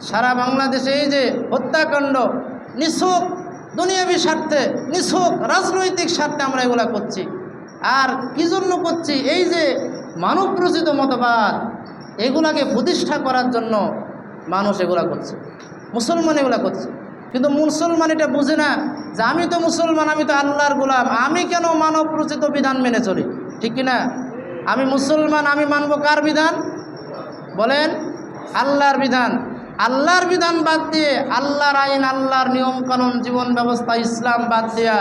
সারা বাংলাদেশে এই যে হত্যাকাণ্ড, নিছক, দুনিয়াবী স্বার্থে, নিছক, রাজনৈতিক স্বার্থে আমরা এগুলা করছি। আর কি জন্য করছি? এই যে মানব রচিত মতবাদ, এগুলাকে প্রতিষ্ঠা করার জন্য মানুষ এগুলা করছে। মুসলমান এগুলা করছে। কিন্তু মুসলমান এটা বুঝে না যে আমি তো মুসলমান, আমি তো আল্লাহর গোলাম, আমি কেন মানব রচিত বিধান মেনে চলি? ঠিক কি না আমি মুসলমান, আমি মানব কার বিধান? বলেন, আল্লাহর বিধান। আল্লাহর বিধান বাদ দিয়ে আল্লাহর আইন, আল্লাহর নিয়মকানুন জীবন ব্যবস্থা, ইসলাম বাদ দিয়া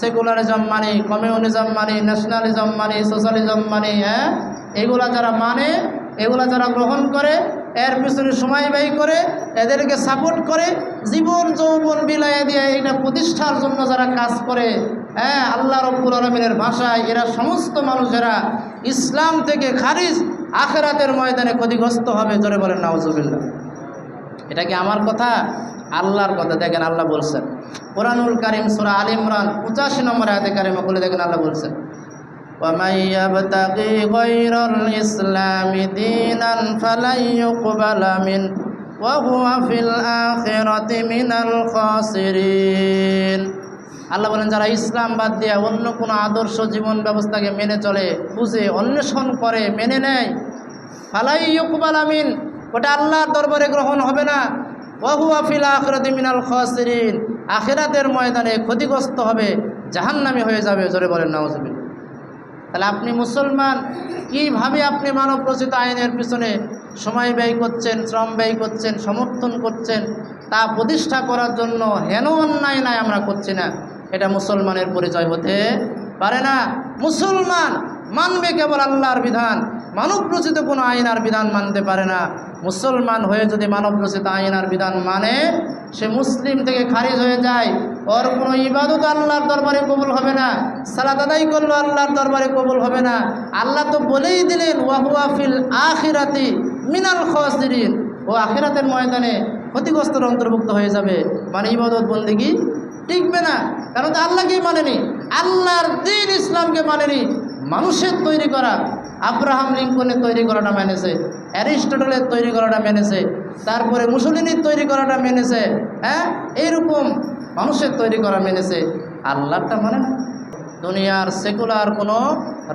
সেকুলারিজম মানি কমিউনিজম মানে ন্যাশনালিজম মানে সোশ্যালিজম মানে হ্যাঁ? এগুলা যারা মানে এগুলা যারা গ্রহণ করে, এর পিছনে সময় ব্যয় করে, এদেরকে সাপোর্ট করে, জীবন যৌবন বিলাইয়া দিয়ে এটা প্রতিষ্ঠার জন্য যারা কাজ করে হ্যাঁ? আল্লাহ রব্বুল আলমিনের ভাষায় এরা সমস্ত মানুষেরা ইসলাম থেকে খারিজ আখেরাতের ময়দানে ক্ষতিগ্রস্ত হবে, জোরে বলেন নাওজুবিল্লা এটা কি আমার কথা আল্লাহর কথা দেখেন আল্লাহ বলছেন কোরআনুল কারিম সুরা আল ইমরান পঁচাশি নম্বর আয়াতে কারিমা খুলে দেখেন আল্লাহ বলছেন ومن يبتغي غير الإسلام دينا فلن يقبل منه وهو في الآخرة من الخاسرين আল্লাহ বলেন যারা ইসলাম বাদ দিয়ে অন্য কোনো আদর্শ জীবন ব্যবস্থাকে মেনে চলে বুঝে অন্বেষণ করে মেনে নেয় ফালাই ইকুবাল আমিন ওটা আল্লাহর দরবারে গ্রহণ হবে না। ওহু আফিল আখরাতি মিনাল খসরিন। আখেরাতের ময়দানে ক্ষতিগ্রস্ত হবে, জাহান্নামি হয়ে যাবে, জোরে বলেন নাওজবিন তাহলে আপনি মুসলমান, কীভাবে আপনি মানব রচিত আইনের পিছনে সময় ব্যয় করছেন, শ্রম ব্যয় করছেন, সমর্থন করছেন, তা প্রতিষ্ঠা করার জন্য হেন অন্যায় নাই আমরা করছি না? এটা মুসলমানের পরিচয় হতে পারে না। মুসলমান মানবে কেবল আল্লাহর বিধান। মানব রচিত কোনো আইন আর বিধান মানতে পারে না। মুসলমান হয়ে যদি মানব রচিত আইন আর বিধান মানে সে মুসলিম থেকে খারিজ হয়ে যায়। ওর কোনো ইবাদত আল্লাহর দরবারে কবুল হবে না। সালাদ আদাই করল আল্লাহর দরবারে কবুল হবে না। আল্লাহ তো বলেই দিলেন ওয়াহুয়াফিল আখিরাতি মিনাল খসরিন। ও আখিরাতের ময়দানে ক্ষতিগ্রস্তর অন্তর্ভুক্ত হয়ে যাবে। মানে ইবাদত বন্দিগি টিকবে না। কারণ তো আল্লাহকেই মানেনি। আল্লাহর দিন ইসলামকে মানেনি। মানুষের তৈরি করা, আব্রাহাম লিঙ্কনের তৈরি করাটা মেনেছে, অ্যারিস্টটলের তৈরি করাটা মেনেছে, তারপরে মুসলিনীর তৈরি করাটা মেনেছে হ্যাঁ? এইরকম মানুষের তৈরি করা মেনেছে। আল্লাহটা মানে না, দুনিয়ার সেকুলার কোনো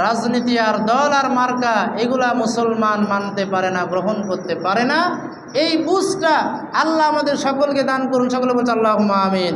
রাজনীতি আর দল আর মার্কা এগুলা মুসলমান মানতে পারে না, গ্রহণ করতে পারে না। এই বুঝটা আল্লাহ আমাদের সকলকে দান করুন, সকলে বলছে আল্লাহ আমিন।